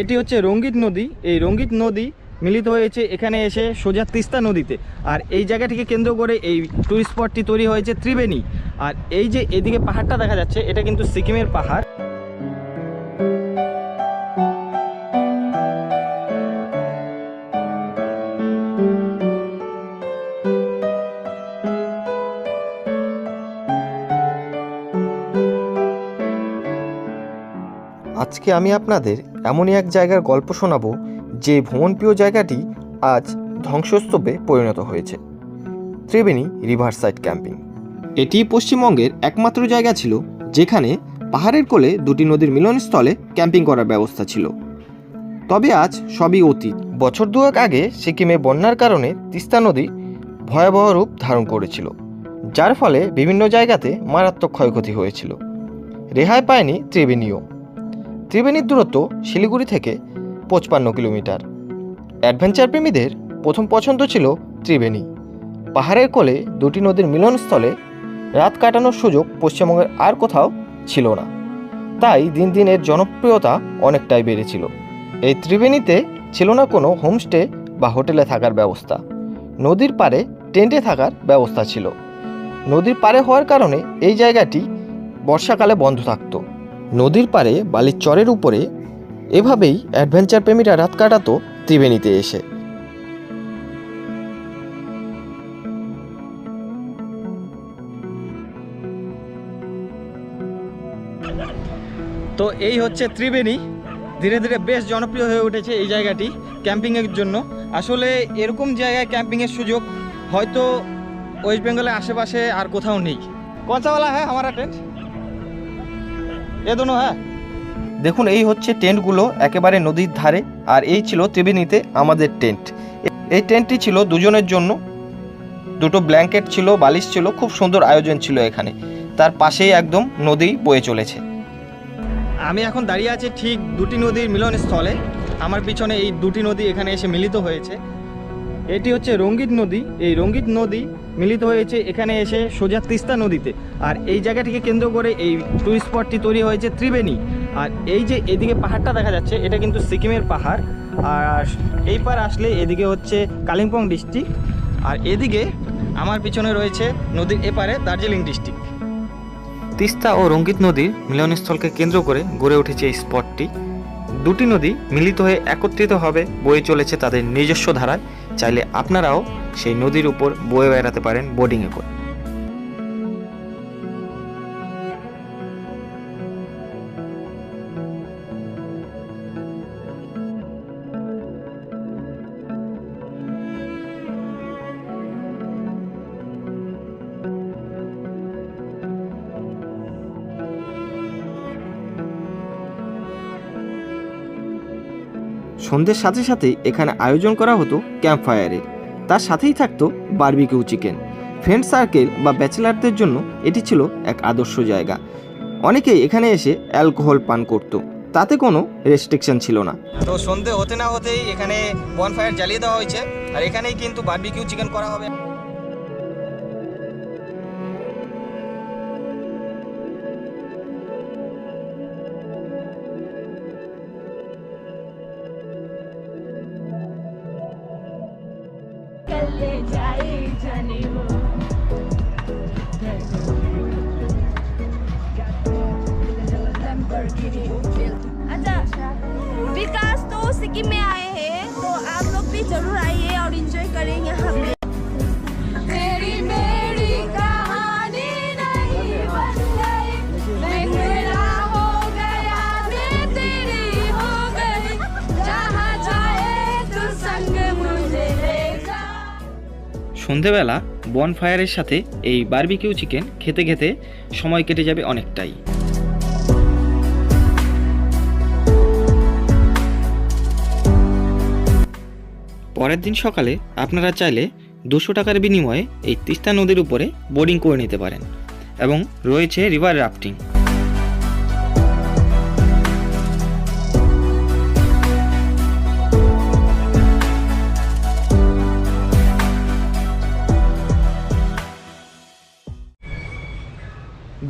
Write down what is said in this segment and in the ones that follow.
এটি হচ্ছে রঙ্গিত নদী। এই রঙ্গিত নদী মিলিত হয়েছে এখানে এসে সোজা তিস্তা নদীতে। আর এই জায়গাটিকে কেন্দ্র করে এই টুরিস্ট স্পটটি তৈরি হয়েছে ত্রিবেণী। আর এই যে এদিকে পাহাড়টা দেখা যাচ্ছে, এটা কিন্তু সিকিমের পাহাড়। আজকে আমি আপনাদের এমনই এক জায়গার গল্প শোনাবো যে ভ্রমণপ্রিয় জায়গাটি আজ ধ্বংসস্তূপে পরিণত হয়েছে। Triveni river side camping. এটি পশ্চিমবঙ্গের একমাত্র জায়গা ছিল যেখানে পাহাড়ের কোলে দুটি নদীর মিলনস্থলে ক্যাম্পিং করার ব্যবস্থা ছিল। তবে আজ সবই অতীত। বছর দুয়েক আগে সিকিমে বন্যার কারণে তিস্তা নদী ভয়াবহ রূপ ধারণ করেছিল, যার ফলে বিভিন্ন জায়গাতে মারাত্মক ক্ষয়ক্ষতি হয়েছিল। রেহাই পায়নি ত্রিবেণীও। ত্রিবেণীর দূরত্ব শিলিগুড়ি থেকে পঁচপান্ন কিলোমিটার। অ্যাডভেঞ্চার প্রেমীদের প্রথম পছন্দ ছিল ত্রিবেণী। পাহাড়ের কোলে দুটি নদীর মিলনস্থলে রাত কাটানোর সুযোগ পশ্চিমবঙ্গের আর কোথাও ছিল না। তাই দিন দিন এর জনপ্রিয়তা অনেকটাই বেড়েছিল। এই ত্রিবেণীতে ছিল না কোনো হোমস্টে বা হোটেলে থাকার ব্যবস্থা। নদীর পাড়ে টেন্টে থাকার ব্যবস্থা ছিল। নদীর পাড়ে হওয়ার কারণে এই জায়গাটি বর্ষাকালে বন্ধ থাকতো। নদীর পারে বালির চরের উপরে এভাবেই অ্যাডভেঞ্চার প্রেমীরা রাত কাটাতো ত্রিবেণীতে এসে। তো এই হচ্ছে ত্রিবেণী। ধীরে ধীরে বেশ জনপ্রিয় হয়ে উঠেছে এই জায়গাটি ক্যাম্পিংয়ের জন্য। আসলে এরকম জায়গায় ক্যাম্পিংয়ের সুযোগ হয়তো ওয়েস্ট বেঙ্গলের আশেপাশে আর কোথাও নেই। কঞ্চাওয়ালা হ্যাঁ আমার টেন্ট এ দোনো হ্যাঁ। দেখুন, এই হচ্ছে টেন্টগুলো একেবারে নদীর ধারে, আর এই ছিল ত্রিবেণীতে আমাদের টেন্ট। এই টেন্টটি ছিল দুজনের জন্য। দুটো ব্ল্যাঙ্কেট ছিল, বালিশ ছিল, খুব সুন্দর আয়োজন ছিল এখানে। তার পাশেই একদম নদী বয়ে চলেছে। আমি এখন দাঁড়িয়ে আছি ঠিক দুটি নদীর মিলনস্থলে। আমার পিছনে এই দুটি নদী এখানে এসে মিলিত হয়েছে। এটি হচ্ছে রঙ্গিত নদী। এই রঙ্গিত নদী মিলিত হয়েছে এখানে এসে সোজা তিস্তা নদীতে। আর এই জায়গাটিকে কেন্দ্র করে এই টুরিস্ট স্পটটি তৈরি হয়েছে ত্রিবেণী। আর এই যে এদিকে পাহাড়টা দেখা যাচ্ছে, এটা কিন্তু সিকিমের পাহাড়। আর এই পার আসলে এদিকে হচ্ছে কালিম্পং ডিস্ট্রিক্ট আর এদিকে আমার পিছনে রয়েছে নদীর এপারে দার্জিলিং ডিস্ট্রিক্ট তিস্তা ও রঙ্গিত নদীর মিলনস্থলকে কেন্দ্র করে গড়ে উঠেছে এই স্পটটি দুটি নদী মিলিত হয়ে একত্রিত হবে বয়ে চলেছে তাদের নিজস্ব ধারায়। চাইলে আপনারাও সেই নদীর উপর বয়ে বেড়াতে পারেন বোর্ডিংয়ে করে। সন্ধ্যের সাথে সাথে এখানে আয়োজন করা হতো ক্যাম্প ফায়ারের তার সাথেই থাকতো বার্বিকিউ চিকেন। ফ্রেন্ড সার্কেল বা ব্যাচেলারদের জন্য এটি ছিল এক আদর্শ জায়গা। অনেকেই এখানে এসে অ্যালকোহল পান করত। তাতে কোনো রেস্ট্রিকশন ছিল না। তো সন্ধে হতে না হতেই এখানে বনফায়ার জ্বালিয়ে দেওয়া হয়েছে। আর এখানেই কিন্তু বার্বিকিউ চিকেন করা হবে। सिक्किम में आए हैं तो आप लोग भी जरूर आइए और एंजॉय करें यहाँ पे तेरी मेरी कहानी नहीं बन गई मैं तेरा हो गया मैं तेरी हो गई जहाँ जाए तू संग मुझे ले जा সন্ধেবেলা বনফায়ারের সাথে এই বারবিকিউ চিকেন খেতে খেতে সময় কেটে যাবে অনেকটাই পরের দিন সকালে আপনারা চাইলে দুশো টাকার বিনিময়ে এই তিস্তা নদীর উপরে বোর্ডিং করে নিতে পারেন এবং রয়েছে রিভার রাফটিং।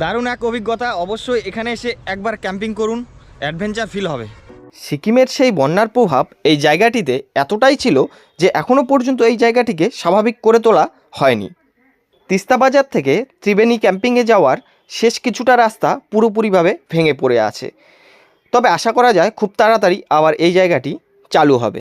দারুণ এক অভিজ্ঞতা। অবশ্যই এখানে এসে একবার ক্যাম্পিং করুন। অ্যাডভেঞ্চার ফিল হবে। সিকিমের সেই বন্যার প্রভাব এই জায়গাটিতে এতটাই ছিল যে এখনও পর্যন্ত এই জায়গাটিকে স্বাভাবিক করে তোলা হয়নি। তিস্তা বাজার থেকে ত্রিবেণী ক্যাম্পিংয়ে যাওয়ার শেষ কিছুটা রাস্তা পুরোপুরিভাবে ভেঙে পড়ে আছে। তবে আশা করা যায় খুব তাড়াতাড়ি আবার এই জায়গাটি চালু হবে।